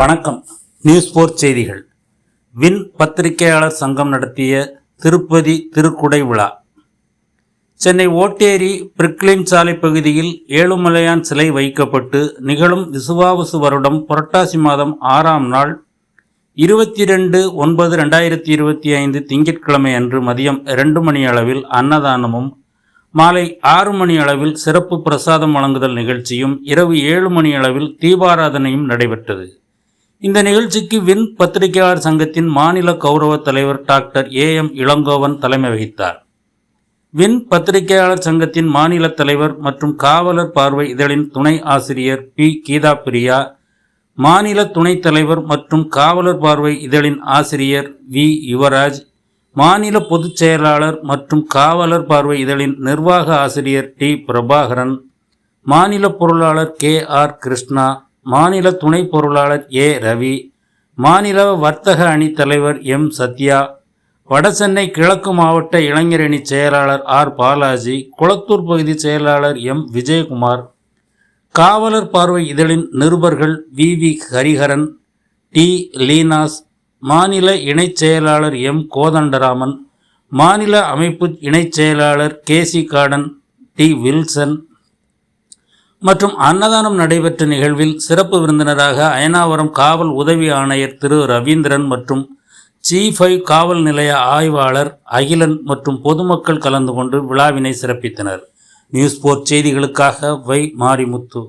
வணக்கம். நியூஸ் போர் செய்திகள். வின் பத்திரிகையாளர் சங்கம் நடத்திய திருப்பதி திருக்குடை விழா. சென்னை ஓட்டேரி பிரிக்லின் சாலை பகுதியில் ஏழுமலையான் சிலை வைக்கப்பட்டு நிகழும் விசுவாவசு வருடம் புரட்டாசி மாதம் ஆறாம் நாள் இருபத்தி ரெண்டு ஒன்பது ரெண்டாயிரத்தி இருபத்தி ஐந்து திங்கட்கிழமை அன்று மதியம் இரண்டு மணி அளவில் அன்னதானமும் மாலை ஆறு மணி அளவில் சிறப்பு பிரசாதம் வழங்குதல் நிகழ்ச்சியும் இரவு ஏழு மணி அளவில் தீபாராதனையும் நடைபெற்றது. இந்த நிகழ்ச்சிக்கு வின் பத்திரிகையாளர் சங்கத்தின் மாநில கௌரவ தலைவர் டாக்டர் ஏ எம் இளங்கோவன் தலைமை வகித்தார். வின் பத்திரிகையாளர் சங்கத்தின் மாநில தலைவர் மற்றும் காவலர் பார்வை இதழின் துணை ஆசிரியர் பி. கீதா பிரியா மாநில துணைத் தலைவர் மற்றும் காவலர் பார்வை இதழின் ஆசிரியர் வி. யுவராஜ் மாநில பொதுச் செயலாளர் மற்றும் காவலர் பார்வை இதழின் நிர்வாக ஆசிரியர் டி. பிரபாகரன் மாநில பொருளாளர் கே. ஆர். கிருஷ்ணா மாநில துணை பொருளாளர் ஏ. ரவி மாநில வர்த்தக அணி தலைவர் எம். சத்யா வடசென்னை கிழக்கு மாவட்ட இளைஞரணி செயலாளர் ஆர். பாலாஜி குளத்தூர் பகுதி செயலாளர் எம். விஜயகுமார் காவலர் பார்வை இதழின் நிருபர்கள் V. V. Hariharan T. Leenas மாநில இணைச் செயலாளர் எம். கோதண்டராமன் மாநில அமைப்பு இணைச் செயலாளர் K. C. Gordon D. Wilson மற்றும் அன்னதானம் நடைபெற்ற நிகழ்வில் சிறப்பு விருந்தினராக அயனாவரம் காவல் உதவி ஆணையர் திரு ரவீந்திரன் மற்றும் சீஃப் ஐ காவல் நிலைய ஆய்வாளர் அகிலன் மற்றும் பொதுமக்கள் கலந்து கொண்டு விழாவினை சிறப்பித்தனர். நியூஸ் போர்ட் செய்திகளுக்காக வை மாரிமுத்து.